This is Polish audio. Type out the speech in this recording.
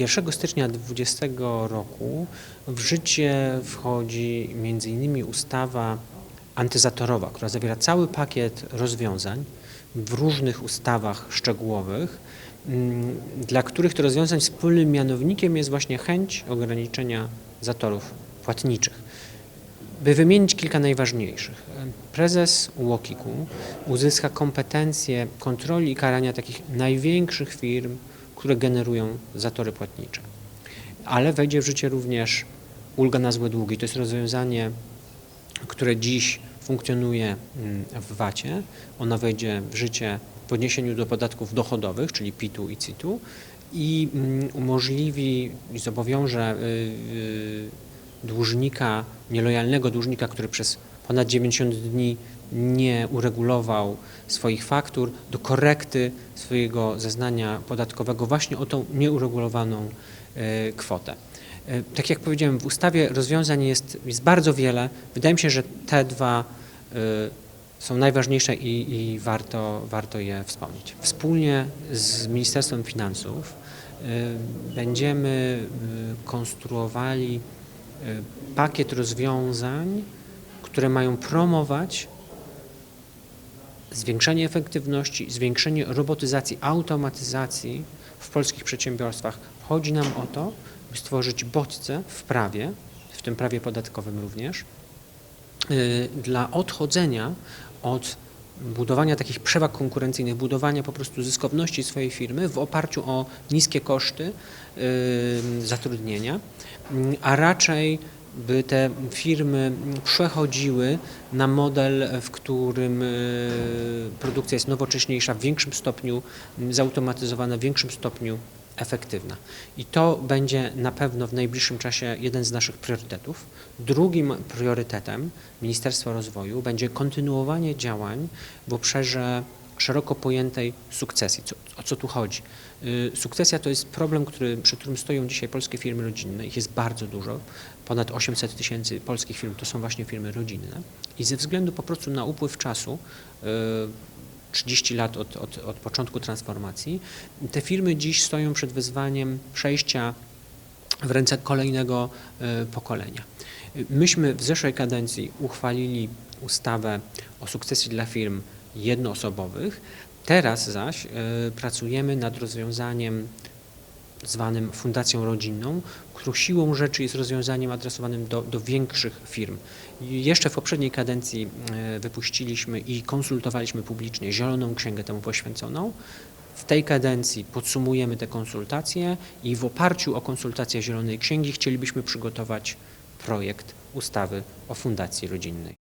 1 stycznia 2020 roku w życie wchodzi m.in. ustawa antyzatorowa, która zawiera cały pakiet rozwiązań w różnych ustawach szczegółowych, mm, dla których to rozwiązań wspólnym mianownikiem jest właśnie chęć ograniczenia zatorów płatniczych. By wymienić kilka najważniejszych, prezes UOKiK-u uzyska kompetencje kontroli i karania takich największych firm, które generują zatory płatnicze. Ale wejdzie w życie również ulga na złe długi. To jest rozwiązanie, które dziś funkcjonuje mm, w VAT-ie. Ona wejdzie w życie w odniesieniu do podatków dochodowych, czyli PIT-u i CIT-u i mm, umożliwi i zobowiąże y, y, dłużnika, nielojalnego dłużnika, który przez ponad 90 dni nie uregulował swoich faktur, do korekty swojego zeznania podatkowego właśnie o tą nieuregulowaną e, kwotę. E, Tak jak powiedziałem, w ustawie rozwiązań jest, jest bardzo wiele. Wydaje mi się, że te dwa e, są najważniejsze i, i warto, warto je wspomnieć. Wspólnie z Ministerstwem Finansów będziemy konstruowali pakiet rozwiązań, które mają promować zwiększenie efektywności, zwiększenie robotyzacji, automatyzacji w polskich przedsiębiorstwach. Chodzi nam o to, by stworzyć bodźce w prawie, w tym prawie podatkowym również, y, dla odchodzenia od budowania takich przewag konkurencyjnych, budowania po prostu zyskowności swojej firmy w oparciu o niskie koszty y, zatrudnienia, mm, a raczej by te firmy przechodziły na model, w którym y, produkcja jest nowocześniejsza, w większym stopniu zautomatyzowana, w większym stopniu efektywna. I to będzie na pewno w najbliższym czasie jeden z naszych priorytetów. Drugim priorytetem Ministerstwa Rozwoju będzie kontynuowanie działań w obszarze szeroko pojętej sukcesji. O co tu chodzi? Y, Sukcesja to jest problem, który, przed którym stoją dzisiaj polskie firmy rodzinne. Ich jest bardzo dużo. Ponad 800 tysięcy polskich firm to są właśnie firmy rodzinne. I ze względu po prostu na upływ czasu, y, 30 lat od, od, od początku transformacji, te firmy dziś stoją przed wyzwaniem przejścia w ręce kolejnego y, pokolenia. Y, Myśmy w zeszłej kadencji uchwalili ustawę o sukcesji dla firm jednoosobowych. Teraz zaś y, pracujemy nad rozwiązaniem zwanym fundacją rodzinną, które siłą rzeczy jest rozwiązaniem adresowanym do, do większych firm. Jeszcze w poprzedniej kadencji e, wypuściliśmy i konsultowaliśmy publicznie zieloną księgę temu poświęconą. W tej kadencji podsumujemy te konsultacje i w oparciu o konsultacje Zielonej Księgi chcielibyśmy przygotować projekt ustawy o fundacji rodzinnej.